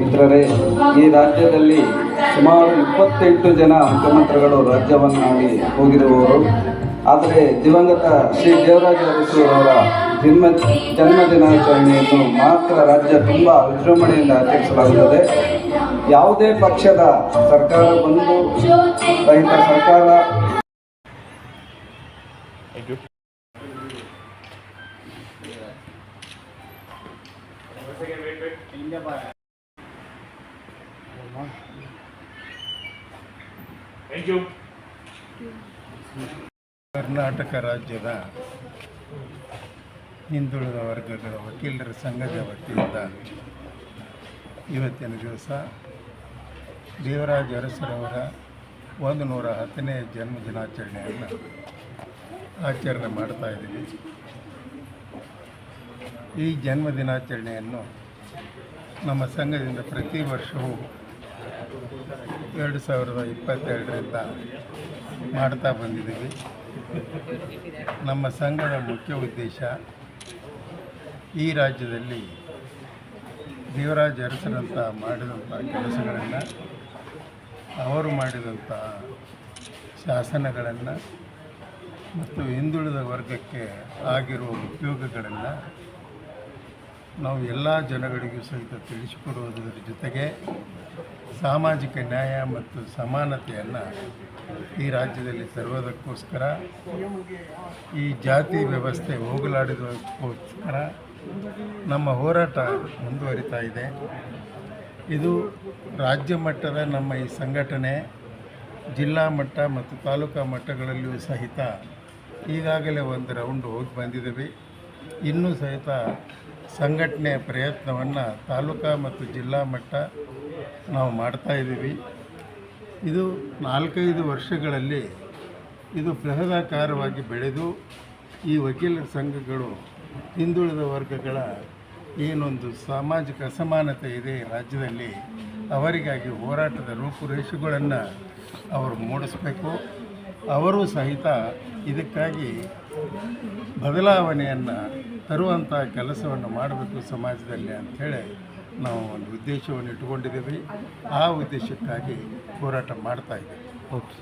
ಮಿತ್ರರೇ ಈ ರಾಜ್ಯದಲ್ಲಿ ಸುಮಾರು ಇಪ್ಪತ್ತೆಂಟು ಜನ ಮುಖ್ಯಮಂತ್ರಿಗಳು ರಾಜ್ಯವನ್ನಾಗಿ ಹೋಗಿರುವವರು. ಆದರೆ ದಿವಂಗತ ಶ್ರೀ ದೇವರಾಜ ಅರಸು ಅವರ ಜನ್ಮ ಜನ್ಮ ದಿನಾಚರಣೆಯನ್ನು ಮಾತ್ರ ರಾಜ್ಯ ತುಂಬ ವಿಜೃಂಭಣೆಯಿಂದ ಆಚರಿಸಲಾಗುತ್ತದೆ. ಯಾವುದೇ ಪಕ್ಷದ ಸರ್ಕಾರ ಬಂದು ರಹಿತ ಸರ್ಕಾರ ಕರ್ನಾಟಕ ರಾಜ್ಯದ ಹಿಂದುಳಿದ ವರ್ಗಗಳ ವಕೀಲರ ಸಂಘದ ವತಿಯಿಂದ ಇವತ್ತಿನ ದಿವಸ ದೇವರಾಜ ಅರಸರವರ ಒಂದು ನೂರ ಹತ್ತನೇ ಜನ್ಮ ದಿನಾಚರಣೆಯನ್ನು ಆಚರಣೆ ಮಾಡ್ತಾ ಇದ್ದೀವಿ. ಈ ಜನ್ಮ ದಿನಾಚರಣೆಯನ್ನು ನಮ್ಮ ಸಂಘದಿಂದ ಪ್ರತಿ ವರ್ಷವೂ ಎರಡು ಸಾವಿರದ ಇಪ್ಪತ್ತೆರಡರಿಂದ ಮಾಡ್ತಾ ಬಂದಿದ್ದೀವಿ. ನಮ್ಮ ಸಂಘದ ಮುಖ್ಯ ಉದ್ದೇಶ ಈ ರಾಜ್ಯದಲ್ಲಿ ದೇವರಾಜ ಅರಸರಂತ ಮಾಡಿದಂಥ ಕೆಲಸಗಳನ್ನು, ಅವರು ಮಾಡಿದಂಥ ಶಾಸನಗಳನ್ನು ಮತ್ತು ಹಿಂದುಳಿದ ವರ್ಗಕ್ಕೆ ಆಗಿರುವ ಉಪಯೋಗಗಳನ್ನು ನಾವು ಎಲ್ಲ ಜನಗಳಿಗೂ ಸಹಿತ ತಿಳಿಸಿಕೊಡುವುದರ ಜೊತೆಗೆ ಸಾಮಾಜಿಕ ನ್ಯಾಯ ಮತ್ತು ಸಮಾನತೆಯನ್ನು ಈ ರಾಜ್ಯದಲ್ಲಿ ತರುವುದಕ್ಕೋಸ್ಕರ, ಈ ಜಾತಿ ವ್ಯವಸ್ಥೆ ಹೋಗಲಾಡಿದಕ್ಕೋಸ್ಕರ ನಮ್ಮ ಹೋರಾಟ ಮುಂದುವರಿತಾ ಇದೆ. ಇದು ರಾಜ್ಯ ಮಟ್ಟದ ನಮ್ಮ ಈ ಸಂಘಟನೆ, ಜಿಲ್ಲಾ ಮಟ್ಟ ಮತ್ತು ತಾಲೂಕಾ ಮಟ್ಟಗಳಲ್ಲಿಯೂ ಸಹಿತ ಈಗಾಗಲೇ ಒಂದು ರೌಂಡ್ ಹೋಗಿ ಬಂದಿದ್ದೀವಿ ಇನ್ನೂ ಸಹಿತ ಸಂಘಟನೆಯ ಪ್ರಯತ್ನವನ್ನು ತಾಲೂಕಾ ಮತ್ತು ಜಿಲ್ಲಾ ಮಟ್ಟ ನಾವು ಮಾಡ್ತಾ ಇದ್ದೀವಿ. ಇದು ನಾಲ್ಕೈದು ವರ್ಷಗಳಲ್ಲಿ ಇದು ಬೃಹದಾಕಾರವಾಗಿ ಬೆಳೆದು ಈ ವಕೀಲರ ಸಂಘಗಳು, ಹಿಂದುಳಿದ ವರ್ಗಗಳ ಏನೊಂದು ಸಾಮಾಜಿಕ ಅಸಮಾನತೆ ಇದೆ ರಾಜ್ಯದಲ್ಲಿ, ಅವರಿಗಾಗಿ ಹೋರಾಟದ ರೂಪುರೇಷೆಗಳನ್ನು ಅವರು ಮೂಡಿಸಬೇಕು. ಅವರು ಸಹಿತ ಇದಕ್ಕಾಗಿ ಬದಲಾವಣೆಯನ್ನು ತರುವಂಥ ಕೆಲಸವನ್ನು ಮಾಡಬೇಕು ಸಮಾಜದಲ್ಲಿ ಅಂಥೇಳಿ ನಾವು ಒಂದು ಉದ್ದೇಶವನ್ನು ಇಟ್ಟುಕೊಂಡಿದ್ದೀವಿ. ಆ ಉದ್ದೇಶಕ್ಕಾಗಿ ಹೋರಾಟ ಮಾಡ್ತಾ ಇದ್ದೀವಿ. ಓಕೆ.